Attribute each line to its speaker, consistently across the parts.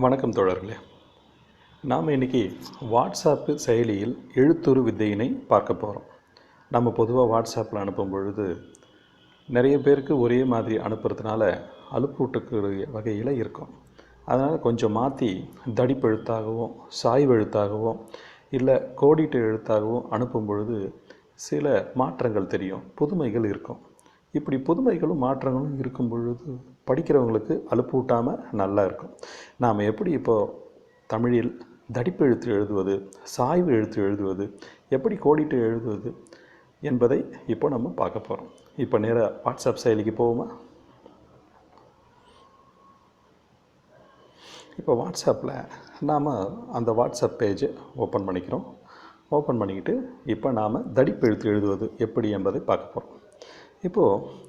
Speaker 1: வணக்கம் தோழர்களே. நாம் இன்றைக்கி வாட்ஸ்அப்பு செயலியில் எழுத்துரு வித்தையினை பார்க்க போகிறோம் நம்ம பொதுவாக வாட்ஸ்அப்பில் அனுப்பும் பொழுது நிறைய பேருக்கு ஒரே மாதிரி அனுப்புறதுனால அலுப்பூட்டக்கூடிய வகையில் இருக்கும். அதனால் கொஞ்சம் மாற்றி தடிப்பெழுத்தாகவும் சாய்வெழுத்தாகவும் இல்லை கோடிட்டு எழுத்தாகவும் அனுப்பும் பொழுது சில மாற்றங்கள் தெரியும் புதுமைகள் இருக்கும். இப்படி புதுமைகளும் மாற்றங்களும் இருக்கும் பொழுது படிக்கிறவங்களுக்கு அலுப்பூட்டாமல் நல்லா இருக்கும். நாம் எப்படி இப்போது தமிழில் தடிப்பு எழுத்து எழுதுவது சாய்வு எழுத்து எழுதுவது எப்படி கோடிட்டு எழுதுவது என்பதை இப்போ நம்ம பார்க்க போகிறோம் இப்போ நேராக வாட்ஸ்அப் செயலிக்கு போவோமா? இப்போ வாட்ஸ்அப்பில் நாம் அந்த வாட்ஸ்அப் பேஜை ஓப்பன் பண்ணிக்கிறோம். ஓப்பன் பண்ணிக்கிட்டு இப்போ நாம் தடிப்பு எழுத்து எழுதுவது எப்படி என்பதை பார்க்க போகிறோம் இப்போது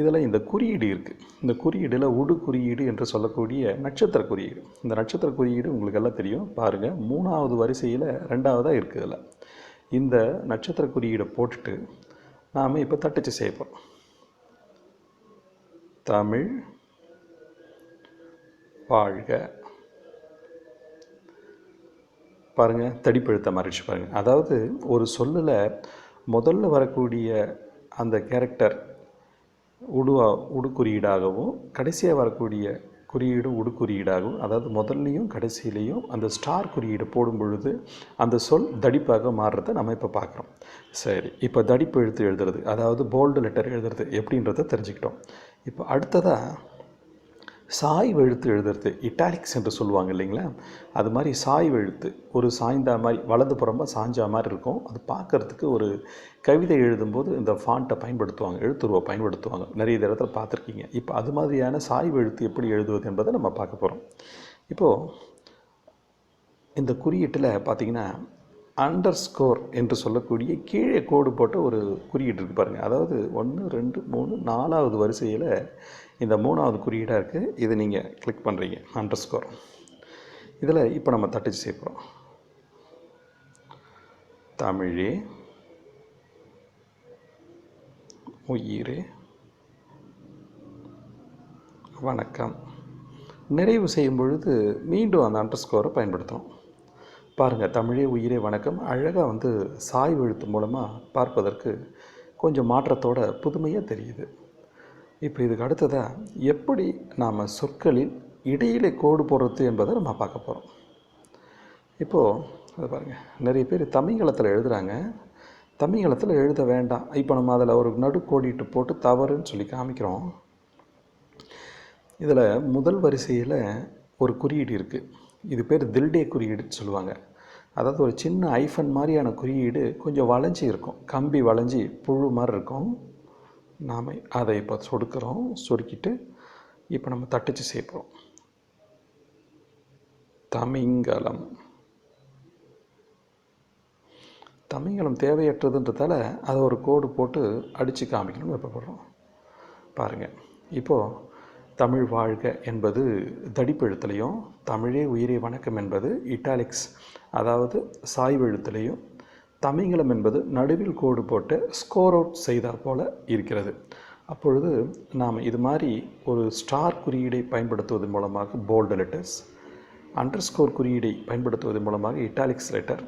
Speaker 1: இதில் இந்த குறியீடு இருக்குது இந்த குறியீடில் உடு குறியீடு என்று சொல்லக்கூடிய நட்சத்திர குறியீடு. இந்த நட்சத்திர குறியீடு உங்களுக்கு எல்லாம் தெரியும். பாருங்கள் மூணாவது வரிசையில் ரெண்டாவதாக இருக்குது இதில். இந்த நட்சத்திர குறியீடை போட்டுட்டு நாம் இப்போ தட்டச்சு செய்ய போகிறோம் தமிழ் வாழ்க. பாருங்கள் தடிப்பெழுத்த மாறிடுச்சு பாருங்கள் அதாவது ஒரு சொல்லில் முதல்ல வரக்கூடிய அந்த கேரக்டர் உடுவா உடு குறியீடாகவும் கடைசியாக வரக்கூடிய குறியீடு உடு குறியீடாகவும் அதாவது முதல்லையும் கடைசியிலையும் அந்த ஸ்டார் குறியீடு போடும் பொழுது அந்த சொல் தடிப்பாக மாறுறதை நம்ம இப்போ பார்க்குறோம் சரி இப்போ தடிப்பு எழுத்து எழுதுறது அதாவது போல்டு லெட்டர் எழுதுறது எப்படின்றத தெரிஞ்சுக்கிட்டோம். இப்போ அடுத்ததாக சாய்வு எழுத்து எழுதுறது இட்டாலிக்ஸ் என்று சொல்லுவாங்க இல்லைங்களா? அது மாதிரி சாய்வு எழுத்து ஒரு சாய்ந்தா மாதிரி வலது புறமாக சாஞ்சா மாதிரி இருக்கும். அது பார்க்குறதுக்கு ஒரு கவிதை எழுதும்போது இந்த ஃபாண்ட்டை பயன்படுத்துவாங்க எழுத்துருவை பயன்படுத்துவாங்க. நிறைய இடத்துல பார்த்துருக்கீங்க. இப்போ அது மாதிரியான சாய்வு எழுத்து எப்படி எழுதுவது என்பதை நம்ம பார்க்க போகிறோம் இப்போது இந்த குறியீட்டில் பார்த்திங்கன்னா அண்டர் ஸ்கோர் என்று சொல்லக்கூடிய கீழே கோடு போட்ட ஒரு குறியீடு இருக்குது பாருங்கள் அதாவது ஒன்று ரெண்டு மூணு நாலாவது வரிசையில் இந்த மூணாவது குறியீடாக இருக்குது இது நீங்கள் கிளிக் பண்ணுறீங்க அண்டர் ஸ்கோர் இதில் இப்போ நம்ம தட்டச்சு செய்ய போகிறோம் தமிழே உயிரே வணக்கம். நிறைவு செய்யும் பொழுது மீண்டும் அந்த அண்டர் ஸ்கோரை பயன்படுத்தணும். பாருங்கள் தமிழே உயிரே வணக்கம். அழகாக வந்து சாய்வு எழுத்து மூலமாக பார்ப்பதற்கு கொஞ்சம் மாற்றத்தோட புதுமையாக தெரியுது. இப்போ இதுக்கு அடுத்ததாக எப்படி நாம் சொற்களில் இடையிலே கோடு போடுறது என்பதை நம்ம பார்க்க போகிறோம் இப்போது அது பாருங்கள் நிறைய பேர் தமிழ்களத்தில் எழுதுகிறாங்க தமிழ்களத்தில் எழுத வேண்டாம். இப்போ நம்ம அதில் ஒரு நடுக்கோடிட்டு போட்டு தவறுன்னு சொல்லி காமிக்கிறோம். இதில் முதல் வரிசையில் ஒரு குறியீடு இருக்குது இது பேர் தில்டே குறியீடுன்னு சொல்லுவாங்க. அதாவது ஒரு சின்ன ஐஃபன் மாதிரியான குறியீடு கொஞ்சம் வளைஞ்சி இருக்கும். கம்பி வளைஞ்சி புழு மாதிரி இருக்கும். நாம் அதை இப்போ சொடுக்கிறோம். சொடுக்கிட்டு இப்போ நம்ம தட்டச்சு செய்ய தமிங்கலம். தமிங்கலம் தேவையற்றதுன்றதால அதை ஒரு கோடு போட்டு அடித்து காமிக்கணும்னு விருப்பப்படுறோம். பாருங்கள் இப்போது தமிழ் வாழ்க என்பது தடிப்பெழுத்துலையும் தமிழே உயிரே வணக்கம் என்பது இட்டாலிக்ஸ் அதாவது சாய்வெழுத்துலையும் தமிங்கலம் என்பது நடுவில் கோடு போட்டு ஸ்கோர் அவுட் செய்தால் போல இருக்கிறது. அப்பொழுது நாம் இது மாதிரி ஒரு ஸ்டார் குறியீடை பயன்படுத்துவதன் மூலமாக போல்டு லெட்டர்ஸ் அண்டர் ஸ்கோர் குறியீடை பயன்படுத்துவதன் மூலமாக இட்டாலிக்ஸ் லெட்டர்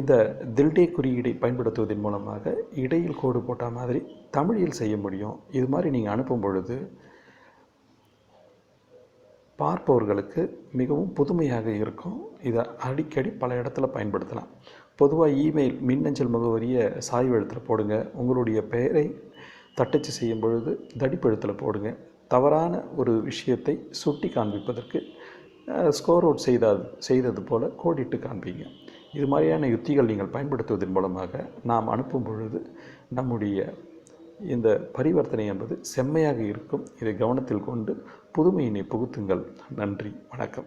Speaker 1: இந்த தில்டே குறியீடை பயன்படுத்துவதன் மூலமாக இடையில் கோடு போட்ட மாதிரி தமிழில் செய்ய முடியும். இது மாதிரி நீங்கள் அனுப்பும் பொழுது பார்ப்பவர்களுக்கு மிகவும் புதுமையாக இருக்கும். இதை அடிக்கடி பல இடத்துல பயன்படுத்தலாம். பொதுவாக இமெயில் மின்னஞ்சல் முகவரியை சாய்வு எழுத்தில் போடுங்க. உங்களுடைய பெயரை தட்டச்சு செய்யும் பொழுது தடிப்பெழுத்தில் போடுங்க. தவறான ஒரு விஷயத்தை சுட்டி காண்பிப்பதற்கு ஸ்கோர் அவுட் செய்தால் செய்தது போல் கோடிட்டு காண்பீங்க. இது மாதிரியான யுத்திகள் நீங்கள் பயன்படுத்துவதன் மூலமாக நாம் அனுப்பும் பொழுது நம்முடைய இந்த பரிவர்த்தனை என்பது செம்மையாக இருக்கும். இதை கவனத்தில் கொண்டு புதுமையினை புகுத்துங்கள். நன்றி. வணக்கம்.